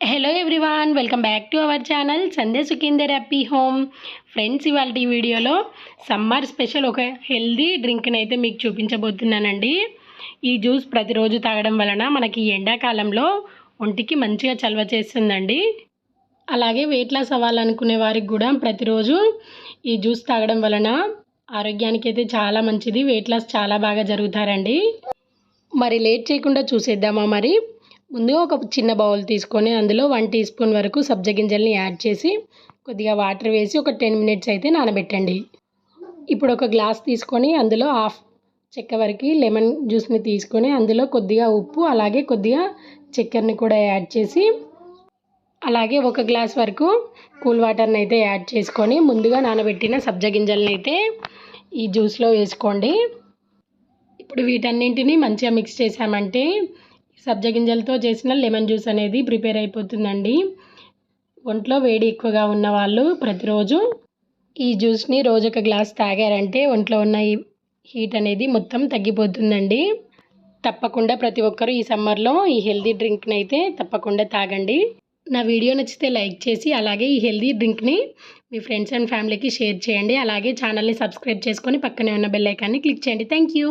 Hello everyone welcome back to our channel సందే Sukhinder happy home friends ఇవాళ ఈ వీడియోలో సమ్మర్ స్పెషల్ ఒక హెల్దీ డ్రింక్ని అయితే మీకు చూపించబోతున్నానండి. ఈ జ్యూస్ ప్రతిరోజు తాగడం వలన మనకి ఎండాకాలంలో ఒంటికి మంచిగా చలవ చేస్తుందండి. అలాగే వెయిట్ లాస్ అవ్వాలనుకునే వారికి కూడా ప్రతిరోజు ఈ జ్యూస్ తాగడం వలన ఆరోగ్యానికి అయితే చాలా మంచిది వెయిట్ లాస్ చాలా బాగా జరుగుతారండి. మరి లేట్ చేయకుండా చూసేద్దామా మరి? ముందుగా ఒక చిన్న బౌల్ తీసుకొని అందులో వన్ టీ స్పూన్ వరకు సబ్జ గింజల్ని యాడ్ చేసి కొద్దిగా వాటర్ వేసి ఒక టెన్ మినిట్స్ అయితే నానబెట్టండి. ఇప్పుడు ఒక గ్లాస్ తీసుకొని అందులో హాఫ్ చెక్క వరకు లెమన్ జ్యూస్ని తీసుకొని అందులో కొద్దిగా ఉప్పు అలాగే కొద్దిగా చక్కెరని కూడా యాడ్ చేసి అలాగే ఒక గ్లాస్ వరకు కూల్ వాటర్ని అయితే యాడ్ చేసుకొని ముందుగా నానబెట్టిన సబ్జ గింజల్ని అయితే ఈ జ్యూస్లో వేసుకోండి. ఇప్పుడు వీటన్నింటినీ మంచిగా మిక్స్ చేసామంటే సబ్జ గింజలతో చేసిన లెమన్ జ్యూస్ అనేది ప్రిపేర్ అయిపోతుందండి. ఒంట్లో వేడి ఎక్కువగా ఉన్న వాళ్ళు ప్రతిరోజు ఈ జ్యూస్ని రోజు ఒక గ్లాస్ తాగారంటే ఒంట్లో ఉన్న ఈ హీట్ అనేది మొత్తం తగ్గిపోతుందండి. తప్పకుండా ప్రతి ఒక్కరూ ఈ సమ్మర్లో ఈ హెల్దీ డ్రింక్ని అయితే తప్పకుండా తాగండి. నా వీడియో నచ్చితే లైక్ చేసి అలాగే ఈ హెల్దీ డ్రింక్ని మీ ఫ్రెండ్స్ అండ్ ఫ్యామిలీకి షేర్ చేయండి. అలాగే ఛానల్ని సబ్స్క్రైబ్ చేసుకొని పక్కనే ఉన్న బెల్ ఐకాన్ని క్లిక్ చేయండి. Thank you.